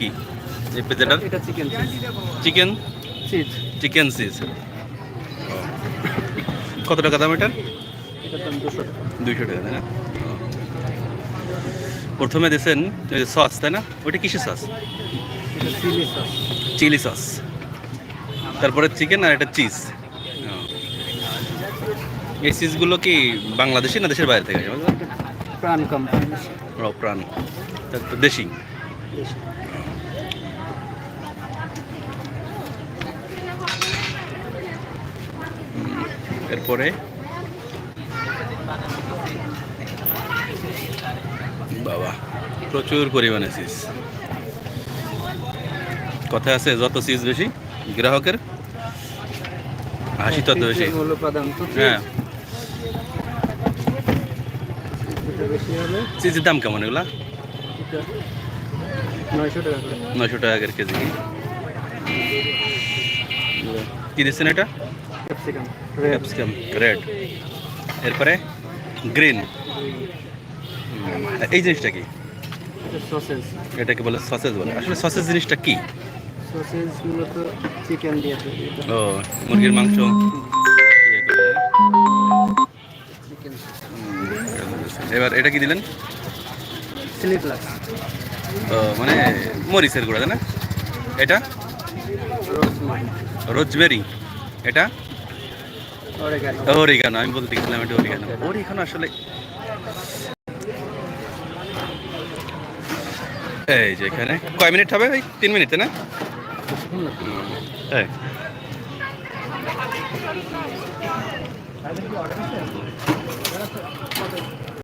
কি? এই পিৎজাটার এটা চিকেন চিকেন চিজ চিকেন কত টাকা দাম এটার? টাকা। দুইশো টাকা তাই না? প্রথমে দিয়েছেন সস তাই না? ওইটা কিসের সস? Chilli sauce. তারপরে চিকেন আর এটা চিজ। এই চিজগুলো কি বাংলাদেশি না দেশের বাইরে থেকে? প্রাণ কোম্পানি। প্রাণ। দেশি। এরপরে বাবা প্রচুর পরিমাণে চিজ কথা আছে যত চিজ বেশি গ্রাহকের হাসি তত বেশি। হ্যাঁ। বেশি হলে চিজের দাম কেমন এগুলা? নয়শো টাকা নয়শো টাকা কেজি। কি দিচ্ছেন এটা? ক্যাপসিকাম। রেড ক্যাপসিকাম রেড এরপরে গ্রিন এই জিনিসটা কি? এটা সসেজ এটাকে বলে সসেজ বলে। আসলে সসেজ জিনিসটা কি? সসেজ মূলত চিকেন দিয়ে ও মুরগির মাংস। ইয়ে এবার এটা কি দিলেন? চিলি ও মানে মরিচের গুঁড়া তাই না? এটা? রোজমেরি এটা? ওরিগানো আমি বলতে গেছিলাম এটা ওরিগানো ওরিগানো আসলে এই যে এখানে। কয় মিনিট হবে ভাই? তিন মিনিট না? এই।